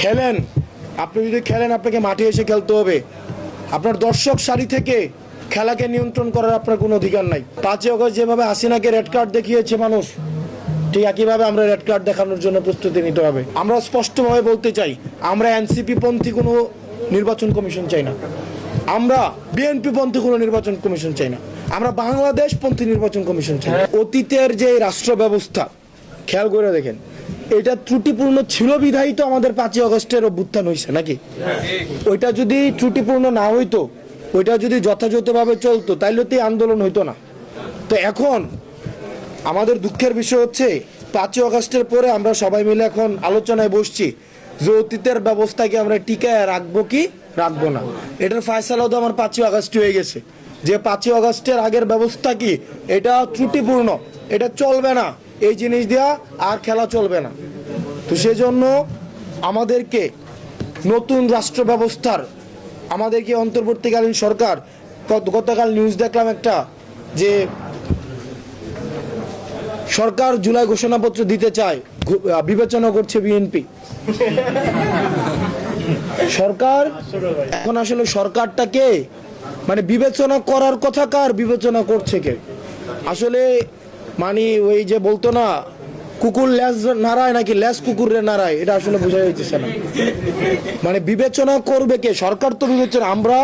খেলেন। আপনি যদি খেলেন, আপনাকে মাঠে এসে খেলতে হবে। আপনার দর্শক সারি থেকে খেলাকে নিয়ন্ত্রণ করার আপনার কোনো অধিকার নাই। পাঁচই অগস্ট যেভাবে হাসিনাকে রেড কার্ড দেখিয়েছে মানুষ, ঠিক একইভাবে আমরা রেড কার্ড দেখানোর জন্য প্রস্তুতি নিতে হবে। আমরা স্পষ্টভাবে বলতে চাই, আমরা এনসিপি পন্থী কোনো নির্বাচন কমিশন চাই না। আমরা বিএনপি পন্থী কোনো নির্বাচন কমিশন চাই না। আমরা বাংলাদেশ পন্থী নির্বাচন কমিশন চাই অতীতের যে রাষ্ট্র ব্যবস্থা খেয়াল করে দেখেন এটা ত্রুটিপূর্ণ ছিল বিধায়ী তো আমাদের পাঁচই অগস্টের অভ্যুত্থান হয়েছে নাকি? ওইটা যদি ত্রুটিপূর্ণ না হইতো, ওইটা যদি যথাযথভাবে চলতো, তাইলে তো আন্দোলন হইতো না। তো এখন আমাদের দুঃখের বিষয় হচ্ছে, পাঁচই অগস্টের পরে আমরা সবাই মিলে এখন আলোচনায় বসছি, যে অতীতের ব্যবস্থাকে আমরা টিকায় রাখব কি, রাখব না। এটার ফয়সালাও তো আমার পাঁচই আগস্ট হয়ে গেছে। যে পাঁচই আগস্টের আগের ব্যবস্থা কি, এটা ত্রুটিপূর্ণ, এটা চলবে না। এই জিনিস দেওয়া আর খেলা চলবে না। তো সেজন্য আমাদেরকে নতুন রাষ্ট্র ব্যবস্থার, আমাদেরকে অন্তর্বর্তীকালীন সরকার গতকাল নিউজ দেখলাম একটা যে সরকার জুলাই ঘোষণাপত্র দিতে চায় বিবেচনা করছে বিএনপি সরকার এখন আসলে সরকারটাকে মানে বিবেচনা করার কথা কার বিবেচনা করছে কে? আসলে মানে ওই যে বলতো না, কুকুর ল্যাস নাড়ায় নাকি ল্যাস কুকুরে নাড়ায় এটা আসলে বোঝা যাইতেছে না। মানে বিবেচনা করবে কে? সরকার তো বিবেচনা, আমরা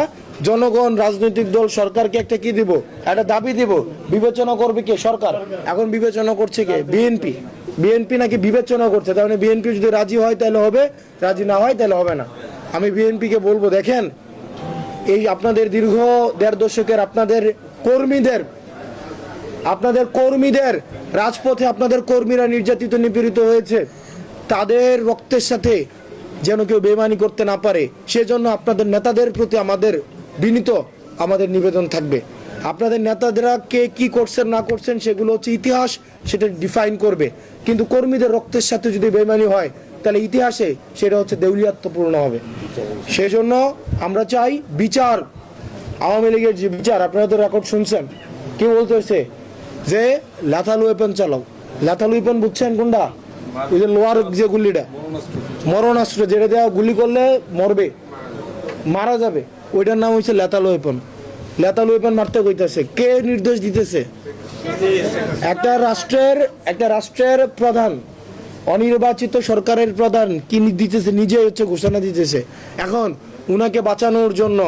জনগণ, রাজনৈতিক দল, সরকারকে একটা কি দিব? একটা দাবি দিব, বিবেচনা করবে কে? সরকার। এখন বিবেচনা করছে কে? বিএনপি। বিএনপি নাকি বিবেচনা করছে তার মানে বিএনপি যদি রাজি হয় তাহলে হবে, রাজি না হয় তাহলে হবে না। আমি বিএনপিকে বলব, দেখেন, এই আপনাদের দীর্ঘ দেড় দশকের আপনাদের কর্মীদের আপনাদের কর্মীদের, রাজপথে আপনাদের কর্মীরা নির্যাতিত, নিপীড়িত হয়েছে। তাদের রক্তের সাথে যেন কেউ বেমানি করতে না পারে, সেজন্য আপনাদের নেতাদের প্রতি আমাদের বিনীত আমাদের নিবেদন থাকবে। আপনাদের নেতাদেরা কে কি করছেন, না করছেন, সেগুলো হচ্ছে ইতিহাস, সেটা ডিফাইন করবে। কিন্তু কর্মীদের রক্তের সাথে যদি বেমানি হয়, তাহলে ইতিহাসে সেটা হচ্ছে দেউলিয়াত্মপূর্ণ হবে। সেজন্য আমরা চাই বিচার। আওয়ামী লীগের যে বিচার, আপনারা তো রেকর্ড শুনছেন। কি বলতেছে? যে লাথাল ওয়েপন চালাও লাথাল ওয়েপন বুঝছেন কোনটা? ওই যে লোয়ার যে গুলিটা। মরণাস্ত্র, যেটা দেওয়া গুলি করলে মরবে, মারা যাবে। ওইটার নাম হচ্ছে লেতাল ওয়েপন লেতাল ওয়েপন মারতে কইতেছে। কে নির্দেশ দিতেছে? একটা রাষ্ট্রের একটা রাষ্ট্রের প্রধান, অনির্বাচিত সরকারের প্রধান কি দিতেছে? নিজে হচ্ছে ঘোষণা দিতেছে। এখন উনাকে বাঁচানোর জন্য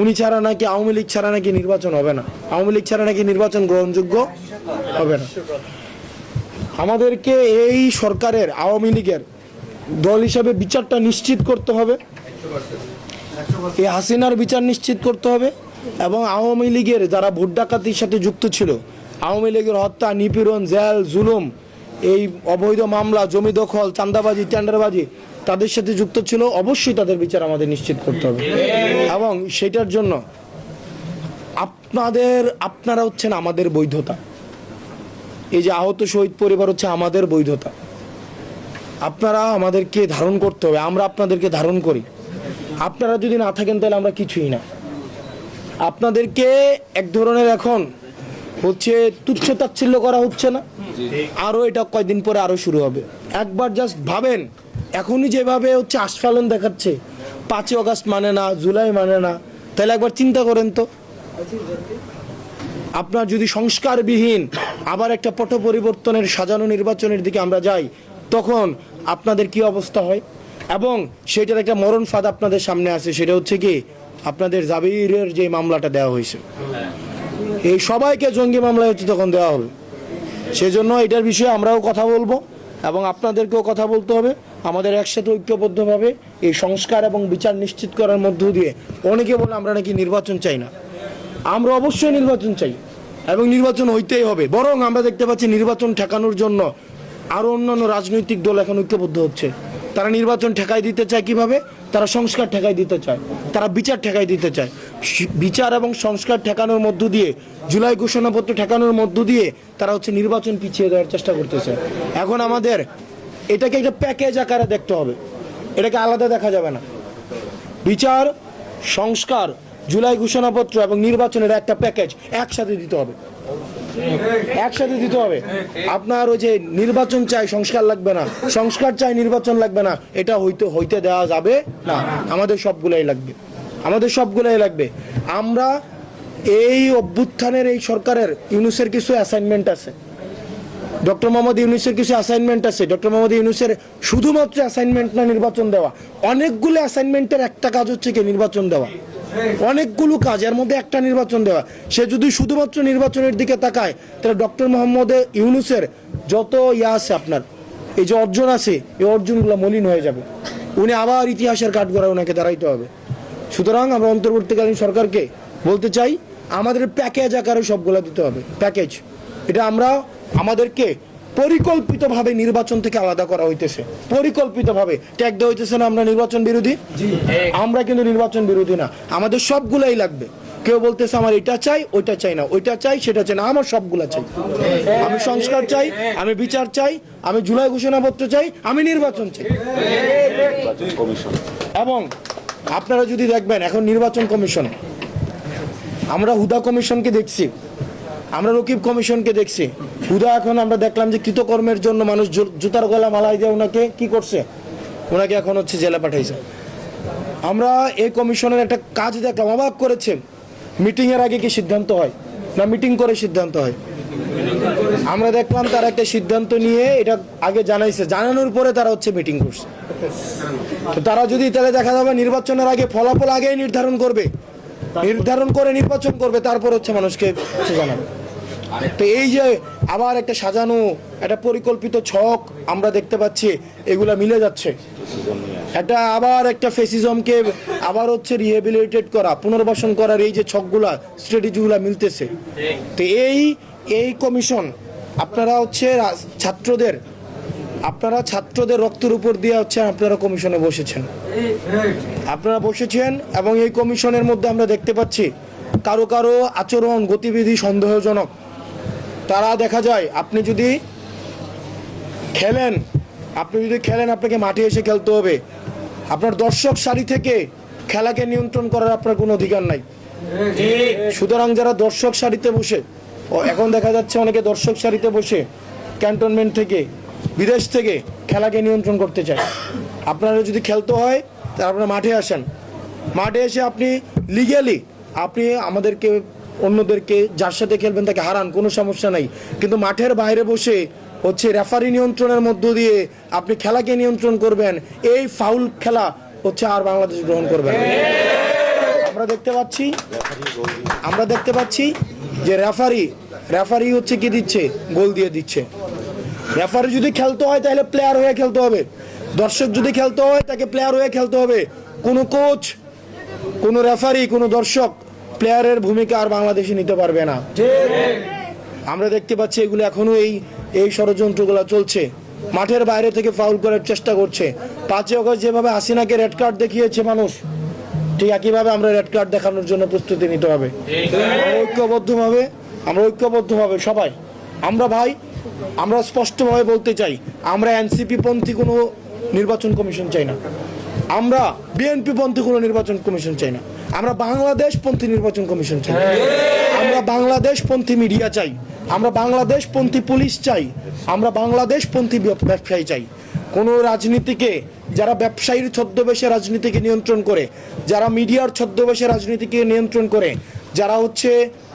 উনি ছাড়া নাকি আওয়ামী লীগ ছাড়া নাকি নির্বাচন হবে না? আওয়ামী লীগ ছাড়া নাকি নির্বাচন গ্রহণযোগ্য হবে না? আমাদেরকে এই সরকারের, আওয়ামী লীগের দল হিসাবে বিচারটা নিশ্চিত করতে হবে। এই হাসিনার বিচার নিশ্চিত করতে হবে এবং আওয়ামী লীগের যারা ভোট ডাকাতির সাথে যুক্ত ছিল, আওয়ামী লীগের হত্যা, নিপীড়ন, জেল, জুলুম এই অবৈধ মামলা, জমি দখল চান্দাবাজি টেন্ডারবাজি তাদের সাথে যুক্ত ছিল, অবশ্যই তাদের বিচার আমাদের নিশ্চিত করতে হবে। এবং সেটার জন্য আপনাদের, আপনারা হচ্ছেন আমাদের বৈধতা। এই যে আহত শহীদ পরিবার হচ্ছে আমাদের বৈধতা। আপনারা আমাদেরকে ধারণ করতে হবে, আমরা আপনাদেরকে ধারণ করি। আপনারা যদি না থাকেন তাহলে আমরা কিছুই না। আপনাদেরকে এক ধরনের এখন হচ্ছে তুচ্ছ তাচ্ছিল্য করা হচ্ছে না। আরও এটা কয়দিন পরে আরও শুরু হবে। একবার জাস্ট ভাবেন এখনই যেভাবে হচ্ছে আস্ফালন দেখাচ্ছে পাঁচই অগাস্ট মানে না জুলাই মানে না তাহলে একবার চিন্তা করেন তো। আপনার যদি সংস্কারবিহীন আবার একটা পট পরিবর্তনের সাজানো নির্বাচনের দিকে আমরা যাই তখন আপনাদের কি অবস্থা হয়? এবং সেটার একটা মরণ ফাঁদ আপনাদের সামনে আছে সেটা হচ্ছে কি আপনাদের জাবিরের যে মামলাটা দেওয়া হয়েছে। এই সবাইকে জঙ্গি মামলায় হচ্ছে তখন দেওয়া হবে। সেজন্য এটার বিষয়ে আমরাও কথা বলব এবং আপনাদেরকেও কথা বলতে হবে। আমাদের একসাথে ঐক্যবদ্ধভাবে এই সংস্কার এবং বিচার নিশ্চিত করার মধ্য দিয়ে অনেকে বলে আমরা নাকি নির্বাচন চাই না। আমরা অবশ্যই নির্বাচন চাই এবং নির্বাচন হইতেই হবে। বরং আমরা দেখতে পাচ্ছি নির্বাচন ঠেকানোর জন্য আরও অন্যান্য রাজনৈতিক দল এখন ঐক্যবদ্ধ হচ্ছে। তারা নির্বাচন ঠেকাই দিতে চায় কীভাবে? তারা সংস্কার ঠেকাই দিতে চায়। তারা বিচার ঠেকাই দিতে চায়। বিচার এবং সংস্কার ঠেকানোর মধ্য দিয়ে, জুলাই ঘোষণাপত্র ঠেকানোর মধ্য দিয়ে তারা হচ্ছে নির্বাচন পিছিয়ে দেওয়ার চেষ্টা করতেছে। এখন আমাদের এটাকে একটা প্যাকেজ আকারে দেখতে হবে। এটাকে আলাদা দেখা যাবে না। বিচার, সংস্কার, জুলাই ঘোষণাপত্র এবং নির্বাচনের একটা প্যাকেজ একসাথে দিতে হবে। একসাথে দিতে হবে। আপনার ওই যে নির্বাচন চাই, সংস্কার লাগবে না। সংস্কার চাই, নির্বাচন লাগবে না। এটা হইতে হইতে দেওয়া যাবে না। আমাদের সবগুলাই লাগবে। আমাদের সবগুলাই লাগবে। আমরা এই অভ্যুত্থানের এই সরকারের ইউনুসের কিছু অ্যাসাইনমেন্ট আছে। ডক্টর মোহাম্মদ ইউনুসের কিছু অ্যাসাইনমেন্ট আছে। ডক্টর মোহাম্মদ ইউনুসের শুধুমাত্র অ্যাসাইনমেন্ট না নির্বাচন দেওয়া। অনেকগুলো অ্যাসাইনমেন্টের একটা কাজ হচ্ছে কি নির্বাচন দেওয়া। অনেকগুলো কাজ, এর মধ্যে একটা নির্বাচন দেওয়া। সে যদি শুধুমাত্র নির্বাচনের দিকে তাকায়, তাহলে ডক্টর মোহাম্মদ ইউনুসের যত ইয়া আছে আপনার, এই যে অর্জন আছে, এই অর্জনগুলো মলিন হয়ে যাবে। উনি আবার ইতিহাসের কাঠগড়ায় ওনাকে দাঁড়াইতে হবে। সুতরাং আমরা অন্তর্বর্তীকালীন সরকারকে বলতে চাই, আমাদের প্যাকেজ আকারে সবগুলো দিতে হবে। প্যাকেজ এটা আমরা আমাদেরকে পরিকল্পিতভাবে নির্বাচন থেকে আলাদা করা হইতেছে। পরিকল্পিতভাবে। ট্যাগ দেওয়া হইতেছে না আমরা নির্বাচন বিরোধী? আমরা কিন্তু নির্বাচন বিরোধী না। আমাদের সবগুলাই লাগবে। কেউ বলতেছে আমার এটা চাই ওইটা চাই না। ওইটা চাই সেটা চাই না। আমার সবগুলা চাই। আমি সংস্কার চাই আমি বিচার চাই আমি জুলাই ঘোষণাপত্র চাই আমি নির্বাচন চাই। এবং আপনারা যদি দেখবেন এখন নির্বাচন কমিশন। আমরা হুদা কমিশনকে দেখছি। আমরা রকিব কমিশনকে দেখছি। হুদা এখন আমরা দেখলাম যে কৃতকর্মের জন্য মানুষ জুতার গলা মালাই দিয়ে ওনাকে কি করছে? ওনাকে এখন হচ্ছে জেলে পাঠাইছে। আমরা এই কমিশনের একটা কাজ দেখলাম, অবাক করেছে মিটিং এর আগে কি সিদ্ধান্ত হয়? না মিটিং করে সিদ্ধান্ত হয়? আমরা দেখলাম তারা একটা সিদ্ধান্ত নিয়ে এটা আগে জানাইছে। জানানোর পরে তারা হচ্ছে মিটিং করছে। তো তারা যদি তাহলে দেখা যাবে নির্বাচনের আগে ফলাফল আগেই নির্ধারণ করবে। নির্ধারণ করে নির্বাচন করবে, তারপর হচ্ছে মানুষকে জানাবে। তো এই যে আবার একটা সাজানো, একটা পরিকল্পিত ছক আমরা দেখতে পাচ্ছি, এগুলা মিলে যাচ্ছে। একটা আবার একটা ফেসিজমকে আবার হচ্ছে রিহেবিলিটেট করা, পুনর্বাসন করার এই যে ছকগুলা স্ট্র্যাটেজিগুলা মিলতেছে। তো এই এই কমিশন আপনারা হচ্ছে ছাত্রদের, আপনারা ছাত্রদের রক্তের উপর দিয়ে হচ্ছে আপনারা কমিশনে বসেছেন। আপনারা বসেছেন এবং এই কমিশনের মধ্যে আমরা দেখতে পাচ্ছি, কারও কারও আচরণ, গতিবিধি সন্দেহজনক। তারা দেখা যায়, আপনি যদি খেলেন, আপনি যদি খেলেন, আপনাকে মাঠে এসে খেলতে হবে। আপনার দর্শক সারি থেকে খেলাকে নিয়ন্ত্রণ করার আপনার কোনো অধিকার নাই। সুতরাং যারা দর্শক সারিতে বসে, ও এখন দেখা যাচ্ছে অনেকে দর্শক সারিতে বসে ক্যান্টনমেন্ট থেকে, বিদেশ থেকে খেলাকে নিয়ন্ত্রণ করতে চায়। আপনারা যদি খেলতে হয়, তাহলে আপনারা মাঠে আসেন। মাঠে এসে আপনি লিগেলি আপনি আমাদেরকে অন্যদেরকে যার সাথে খেলবেন তাকে হারান, কোনো সমস্যা নাই। কিন্তু মাঠের বাইরে বসে হচ্ছে রেফারি নিয়ন্ত্রণের মধ্য দিয়ে আপনি খেলাকে নিয়ন্ত্রণ করবেন, এই ফাউল খেলা হচ্ছে আর বাংলাদেশ গ্রহণ করবেন আমরা দেখতে পাচ্ছি, আমরা দেখতে পাচ্ছি যে রেফারি রেফারি হচ্ছে কি দিচ্ছে? গোল দিয়ে দিচ্ছে। রেফারি যদি খেলতে হয় তাহলে প্লেয়ার হয়ে খেলতে হবে। দর্শক যদি খেলতে হয় তাকে প্লেয়ার হয়ে খেলতে হবে। কোনো কোচ কোনো রেফারি কোনো দর্শক প্লেয়ারের ভূমিকা আর বাংলাদেশে নিতে পারবে না। আমরা দেখতে পাচ্ছি এগুলো এখনও এই এই ষড়যন্ত্রগুলো চলছে। মাঠের বাইরে থেকে ফাউল করার চেষ্টা করছে। পাঁচই অগস্ট যেভাবে হাসিনাকে রেড কার্ড দেখিয়েছে মানুষ, ঠিক একইভাবে আমরা রেড কার্ড দেখানোর জন্য প্রস্তুতি নিতে হবে। ঐক্যবদ্ধভাবে, আমরা ঐক্যবদ্ধভাবে সবাই, আমরা ভাই, আমরা স্পষ্টভাবে বলতে চাই, আমরা এনসিপি পন্থী কোনো নির্বাচন কমিশন চাই না। আমরা বিএনপি পন্থী কোনো নির্বাচন কমিশন চাই না। আমরা বাংলাদেশ পন্থী নির্বাচন কমিশন চাই। আমরা বাংলাদেশ পন্থী মিডিয়া চাই। আমরা বাংলাদেশ পন্থী পুলিশ চাই। আমরা বাংলাদেশ পন্থী ব্যবসায়ী চাই। কোনো রাজনীতিকে যারা ব্যবসায়ীর ছদ্মবেশে রাজনীতিকে নিয়ন্ত্রণ করে, যারা মিডিয়ার ছদ্মবেশে রাজনীতিকে নিয়ন্ত্রণ করে, যারা হচ্ছে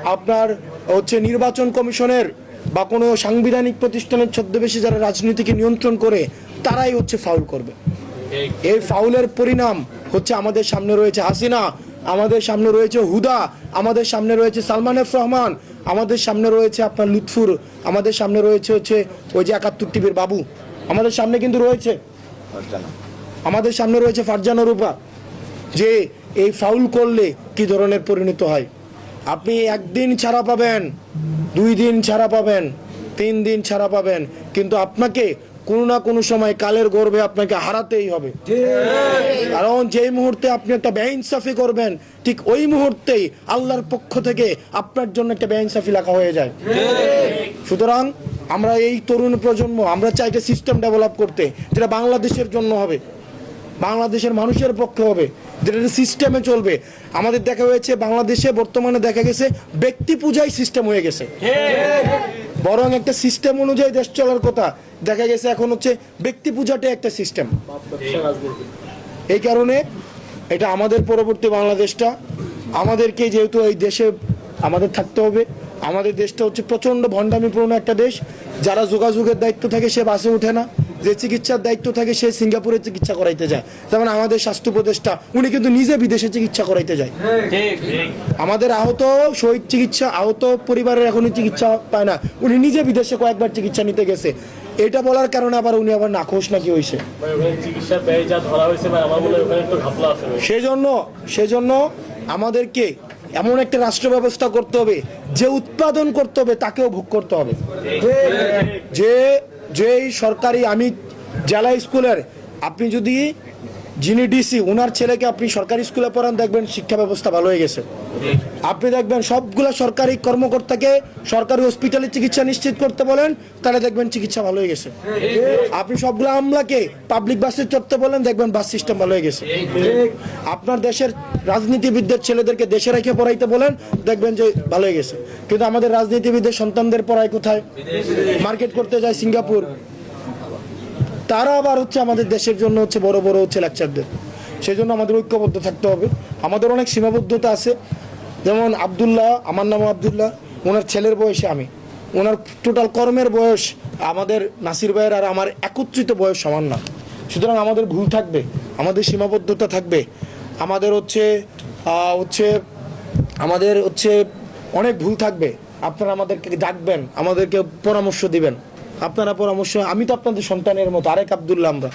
আপনার হচ্ছে নির্বাচন কমিশনের বা কোনো সাংবিধানিক প্রতিষ্ঠানের ছদ্মবেশে যারা রাজনীতিকে নিয়ন্ত্রণ করে, তারাই হচ্ছে ফাউল করবে। এই ফাউলের পরিণাম হচ্ছে আমাদের সামনে রয়েছে হাসিনা আমাদের সামনে রয়েছে হুদা আমাদের সামনে রয়েছে সালমান এফ রহমান আমাদের সামনে রয়েছে আপনার লুৎফুর আমাদের সামনে রয়েছে হচ্ছে ওই যে একাত্তর টিভির বাবু আমাদের সামনে কিন্তু রয়েছে। আমাদের সামনে রয়েছে ফারজানা রূপা যে এই ফাউল করলে কি ধরনের পরিণত হয়? আপনি একদিন ছাড়া পাবেন দুই দিন ছাড়া পাবেন তিন দিন ছাড়া পাবেন কিন্তু আপনাকে কোনো না কোনো সময় কালের গর্বে আপনাকে হারাতেই হবে। কারণ যেই মুহূর্তে আপনি একটা বেইনসাফি করবেন, ঠিক ওই মুহূর্তেই আল্লাহর পক্ষ থেকে আপনার জন্য একটা বেইনসাফি লেখা হয়ে যায়। সুতরাং আমরা এই তরুণ প্রজন্ম, আমরা চাই একটা সিস্টেম ডেভেলপ করতে, যেটা বাংলাদেশের জন্য হবে, বাংলাদেশের মানুষের পক্ষে হবে, যেটা সিস্টেমে চলবে। আমাদের দেখা হয়েছে, বাংলাদেশে বর্তমানে দেখা গেছে, ব্যক্তি পূজাই সিস্টেম হয়ে গেছে। বরং একটা সিস্টেম অনুযায়ী দেশ চলার কথা। দেখা গেছে এখন হচ্ছে ব্যক্তি পূজাটা একটা সিস্টেম এই কারণে এটা আমাদের পরবর্তী বাংলাদেশটা। আমাদেরকে যেহেতু এই দেশে আমাদের থাকতে হবে, আমাদের দেশটা হচ্ছে প্রচণ্ড ভণ্ডামিপূর্ণ একটা দেশ। যারা যোগাযোগের দায়িত্ব থাকে সে বাসে ওঠে না। যে চিকিৎসার দায়িত্ব থাকে সে সিঙ্গাপুরে চিকিৎসা করাইতে যায়। যেমন আমাদের স্বাস্থ্য উপদেষ্টা উনি কিন্তু নিজে বিদেশে চিকিৎসা করাইতে যায়। আমাদের আহত শহীদ চিকিৎসা আহত পরিবারের এখনই চিকিৎসা পায় না। উনি নিজে বিদেশে কয়েকবার চিকিৎসা নিতে গেছে। এটা বলার কারণে আবার উনি আবার নাখোশ নাকি হয়েছে মনে হয়। সেজন্য সেজন্য আমাদেরকে এমন একটা রাষ্ট্র ব্যবস্থা করতে হবে যে উৎপাদন করতে হবে তাকেও ভোগ করতে হবে। যে যেই সরকারি আমি জেলা স্কুলের আপনি যদি যিনি ডিসি ওনার ছেলেকে আপনি সরকারি স্কুলে পড়ান, দেখবেন শিক্ষা ব্যবস্থা ভালো হয়ে গেছে। আপনি দেখবেন সবগুলা সরকারি কর্মকর্তাকে সরকারি হসপিটালে চিকিৎসা নিশ্চিত করতে বলেন, তাহলে দেখবেন চিকিৎসা ভালো হয়ে গেছে। আপনি সবগুলো আমলাকে পাবলিক বাসে চড়তে বলেন, দেখবেন বাস সিস্টেম ভালো হয়ে গেছে। আপনার দেশের রাজনীতিবিদদের ছেলেদেরকে দেশে রেখে পড়াইতে বলেন, দেখবেন যে ভালো হয়ে গেছে। কিন্তু আমাদের রাজনীতিবিদদের সন্তানদের পড়ায় কোথায়? মার্কেট করতে যায় সিঙ্গাপুর। তারা আবার হচ্ছে আমাদের দেশের জন্য হচ্ছে বড় বড় হচ্ছে লেকচারদের সেই জন্য আমাদের ঐক্যবদ্ধ থাকতে হবে। আমাদের অনেক সীমাবদ্ধতা আছে। যেমন আবদুল্লাহ, আমার নাম আবদুল্লাহ, ওনার ছেলের বয়সে আমি। ওনার টোটাল কর্মের বয়স আমাদের নাসির ভাইয়ের আর আমার একত্রিত বয়স সমান না। সুতরাং আমাদের ভুল থাকবে, আমাদের সীমাবদ্ধতা থাকবে। আমাদের হচ্ছে হচ্ছে, আমাদের হচ্ছে অনেক ভুল থাকবে। আপনারা আমাদেরকে ডাকবেন, আমাদেরকে পরামর্শ দিবেন। আপনারা পরামর্শ আমি তো আপনাদের সন্তানের মতো আরেক আবদুল্লাহ আমরা।